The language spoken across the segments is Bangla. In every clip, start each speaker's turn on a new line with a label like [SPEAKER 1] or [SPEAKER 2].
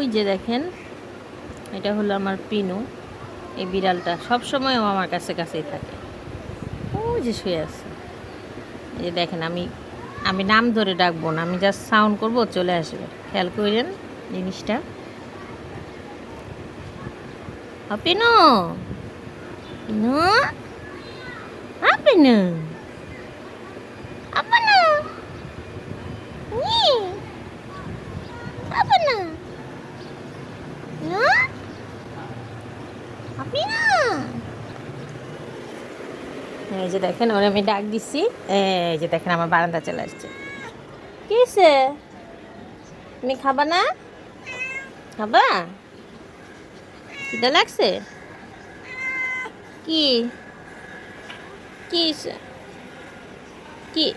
[SPEAKER 1] ওই যে দেখেন এটা হলো আমার পিনু এই বিড়ালটা সব সময় ও আমার কাছে কাছেই থাকে। ওই যে শুয়ে আছে। এই যে দেখেন আমি আমি নাম ধরে ডাকবো না আমি জাস্ট সাউন্ড করব চলে আসবে। খেয়াল করেন জিনিসটা। পিনু! পিনু! আ, পিনু আপনা নি আপনা না আপনি না? এই যে দেখেন ওরা আমি ডাক দিচ্ছি এই যে দেখেন আমার বারান্দা চলে আসছে। কিসে তুমি খাবা না? খাবা? খিদা লাগছে? কি? কি? কি?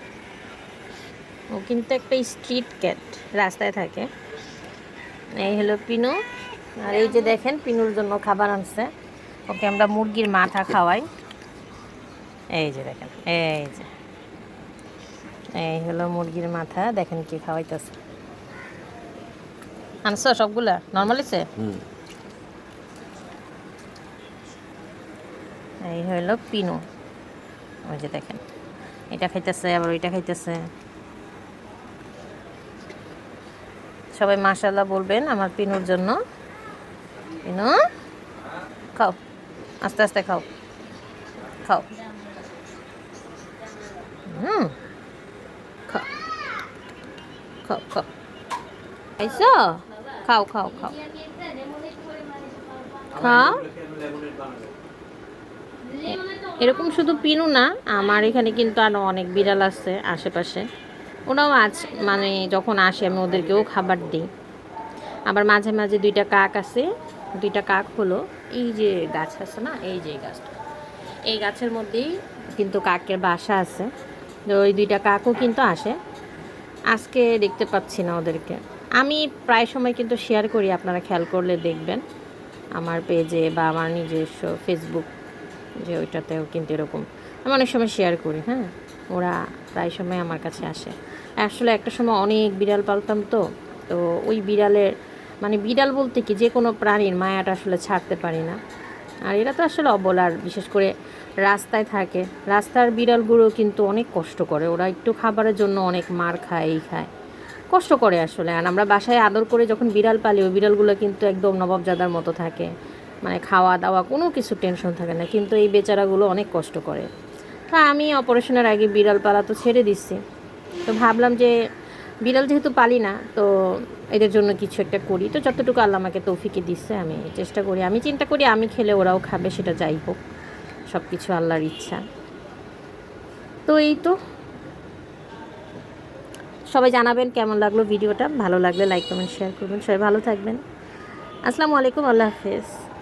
[SPEAKER 1] ও কিন্তু একটা স্ট্রিট ক্যাট রাস্তায় থাকে। এই হলো পিনু। আর এই যে দেখেন পিনুর জন্য খাবার আনছে। ওকে আমরা মুরগির মাথা খাওয়াই। এই যে দেখেন এই যে। এই হলো মুরগির মাথা দেখেন কি খাওয়াইতেছে। আনছো সবগুলা? নর্মাল
[SPEAKER 2] হুম।
[SPEAKER 1] এই হলো পিনু। ওই যে দেখেন এটা খাইতেছে আবার ওইটা খাইতেছে। সবাই মাশাল্লাহ বলবেন আমার পিনুর জন্য। পিনু খাও। আস্তে আস্তে খাও। খাও। হুম। খাও। খাও খাও। খাইছো? খাও খাও খাও। খাও। এরকম শুধু পিনু না, আমার এখানে কিন্তু আরও অনেক বিড়াল আছে আশেপাশে। ওরাও আজ মানে যখন আসে, আমি ওদেরকেও খাবার দিই। আবার মাঝে মাঝে দুইটা কাক আছে। দুইটা কাক হলো। এই যে গাছ আছে না, এই যে গাছটা। এই গাছের মধ্যেই কিন্তু কাকের বাসা আছে। তো ওই দুইটা কাকও কিন্তু আসে। আজকে দেখতে পাচ্ছি না ওদেরকে। আমি প্রায় সময় কিন্তু শেয়ার করি, আপনারা খেয়াল করলে দেখবেন। আমার পেজে বা আমার নিজস্ব ফেসবুক যে ওইটাতেও কিন্তু এরকম। আমি অনেক সময় শেয়ার করি হ্যাঁ? ওরা প্রায় সময় আমার কাছে আসে। আসলে একটা সময় অনেক বিড়াল পালতাম তো তো ওই বিড়ালের মানে বিড়াল বলতে কি, যে কোনো প্রাণীর মায়াটা আসলে ছাড়তে পারি না। আর এরা তো আসলে অবলার, বিশেষ করে রাস্তায় থাকে। রাস্তার বিড়ালগুলো কিন্তু অনেক কষ্ট করে। ওরা একটু খাবারের জন্য অনেক মার খায়, এই খায়। কষ্ট করে আসলে। আর আমরা বাসায় আদর করে যখন বিড়াল পালি, ওই বিড়ালগুলো কিন্তু একদম নবাবজাদার মতো থাকে। মানে খাওয়া দাওয়া, কোনো কিছু টেনশন থাকে না। কিন্তু এই বেচারাগুলো অনেক কষ্ট করে। তা আমি অপারেশনের আগে বিড়াল পালা তো ছেড়ে দিচ্ছি। তো ভাবলাম যে বিড়াল যেহেতু পালি না, তো এদের জন্য কিছু একটা করি। তো যতটুকু আল্লাহ আমাকে তৌফিকে দিচ্ছে আমি চেষ্টা করি। আমি চিন্তা করি আমি খেলে ওরাও খাবে, সেটা যাই হোক। সব কিছু আল্লাহর ইচ্ছা। তো এই তো। সবাই জানাবেন কেমন লাগল ভিডিওটা। ভালো লাগলে লাইক কমেন্ট শেয়ার করবেন। সবাই ভালো থাকবেন। আসসালামু আলাইকুম, আল্লাহ হাফেজ।